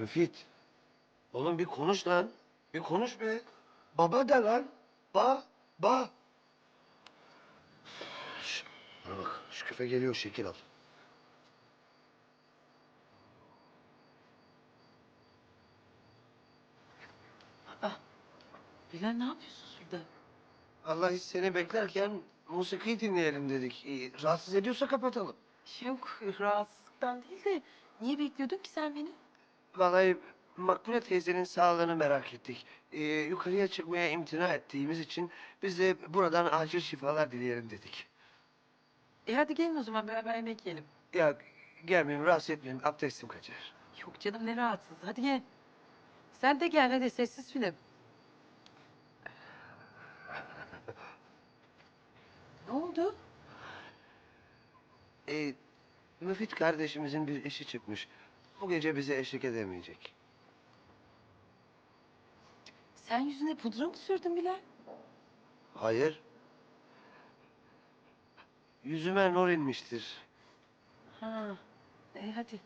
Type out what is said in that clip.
Müfit. Oğlum bir konuş lan. Bir konuş be. Baba de lan. Ba, ba. Şş, bana bak şu küfe geliyor şekil al. Bilal ne yapıyorsunuz burada? Allah hiç seni beklerken musiki dinleyelim dedik. Ee, rahatsız ediyorsa kapatalım. Yok rahatsızlıktan değil de niye bekliyordun ki sen beni? Vallahi Makbule teyzenin sağlığını merak ettik. Ee, yukarıya çıkmaya imtina ettiğimiz için biz de buradan acil şifalar dileyelim dedik. E hadi gelin o zaman beraber yemek yiyelim. Ya gelmeyeyim, rahatsız etmeyeyim. Abdestim kaçar. Yok canım ne rahatsız hadi gel. Sen de gel hadi sessiz film. ne oldu? Ee, Müfit kardeşimizin bir işi çıkmış. Bu gece bize eşlik edemeyecek. Sen yüzüne pudra mı sürdün Bilal? Hayır. Yüzüme nur inmiştir. Ha. E hadi.